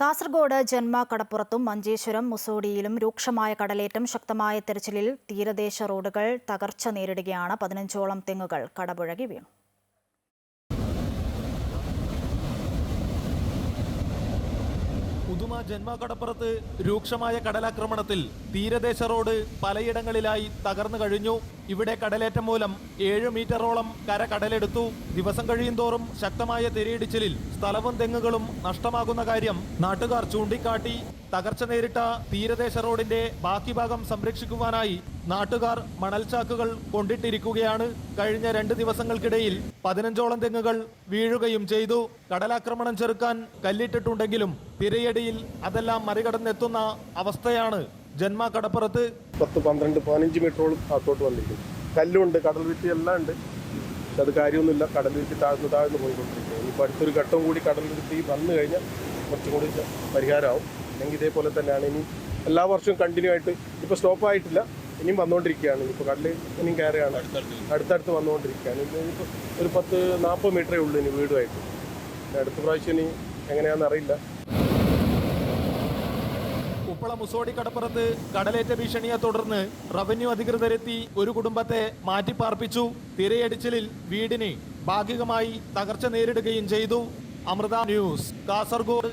കാസർഗോഡ് ജന്മ കടപ്പുറത്തും മഞ്ചേശ്വരം മുസോഡിയിലും രൂക്ഷമായ കടലേറ്റം ശക്തമായ തെരച്ചിലിൽ തീരദേശ റോഡുകൾ തകർച്ച നേരിടുകയാണ്. പതിനഞ്ചോളം തെങ്ങുകൾ കടപുഴകി വീണു. ജന്മ ജന്മകടപ്പുറത്ത് രൂക്ഷമായ കടലാക്രമണത്തിൽ തീരദേശ റോഡ് പലയിടങ്ങളിലായി തകർന്നു കഴിഞ്ഞു. ഇവിടെ കടലേറ്റം മൂലം ഏഴ് മീറ്ററോളം കര കടലെടുത്തു. ദിവസം കഴിയുന്തോറും ശക്തമായ തിരയിടിച്ചിലിൽ സ്ഥലവും തെങ്ങുകളും നഷ്ടമാകുന്ന കാര്യം നാട്ടുകാർ ചൂണ്ടിക്കാട്ടി. തകർച്ച നേരിട്ട തീരദേശ റോഡിന്റെ ബാക്കി ഭാഗം സംരക്ഷിക്കുവാനായി നാട്ടുകാർ മണൽച്ചാക്കുകൾ കൊണ്ടിട്ടിരിക്കുകയാണ്. കഴിഞ്ഞ രണ്ട് ദിവസങ്ങൾക്കിടയിൽ പതിനഞ്ചോളം തെങ്ങുകൾ വീഴുകയും ചെയ്തു. കടലാക്രമണം ചെറുക്കാൻ കല്ലിട്ടിട്ടുണ്ടെങ്കിലും തിരയടിയിൽ അതെല്ലാം മറികടന്നെത്തുന്ന അവസ്ഥയാണ് ജന്മ കടപ്പുറത്ത് പത്ത് പന്ത്രണ്ട് പതിനഞ്ച് മീറ്ററോളം അകത്തോട്ട് വന്നിരിക്കും കല്ലുണ്ട് കടൽ വിറ്റി എല്ലാം ഉണ്ട്. അത് കാര്യമൊന്നുമില്ല. കടൽ വിറ്റി താഴ്ന്നു താഴ്ന്നു പോയിക്കൊണ്ടിരിക്കുന്നത് ഇനിയിപ്പോൾ അടുത്തൊരു ഘട്ടം കൂടി കടൽ വിറ്റി വന്നു കഴിഞ്ഞാൽ കുറച്ചും കൂടി പരിഹാരമാവും. അല്ലെങ്കിൽ ഇതേപോലെ തന്നെയാണ്. ഇനി എല്ലാ വർഷവും കണ്ടിന്യൂ ആയിട്ട് ഇപ്പോൾ സ്റ്റോപ്പ് ആയിട്ടില്ല. ഇനിയും വന്നുകൊണ്ടിരിക്കുകയാണ്. ഇപ്പോൾ കടൽ ഇനിയും കയറുകയാണ്. അടുത്തടുത്ത് വന്നുകൊണ്ടിരിക്കുകയാണ്. ഇനി ഇനിയിപ്പോൾ ഒരു പത്ത് നാൽപ്പത് മീറ്ററേ ഉള്ളൂ ഇനി വീടുമായിട്ട്. അടുത്ത പ്രാവശ്യം ഇനി എങ്ങനെയാണെന്ന് അറിയില്ല. ഉപ്പള മുസോടി കടപ്പുറത്ത് കടലേറ്റ ഭീഷണിയെ തുടർന്ന് റവന്യൂ അധികൃതരെത്തി ഒരു കുടുംബത്തെ മാറ്റിപ്പാർപ്പിച്ചു. തിരയടിച്ചിലിൽ വീടിന് ഭാഗികമായി തകർച്ച നേരിടുകയും ചെയ്തു. അമൃത ന്യൂസ് കാസർഗോഡ്.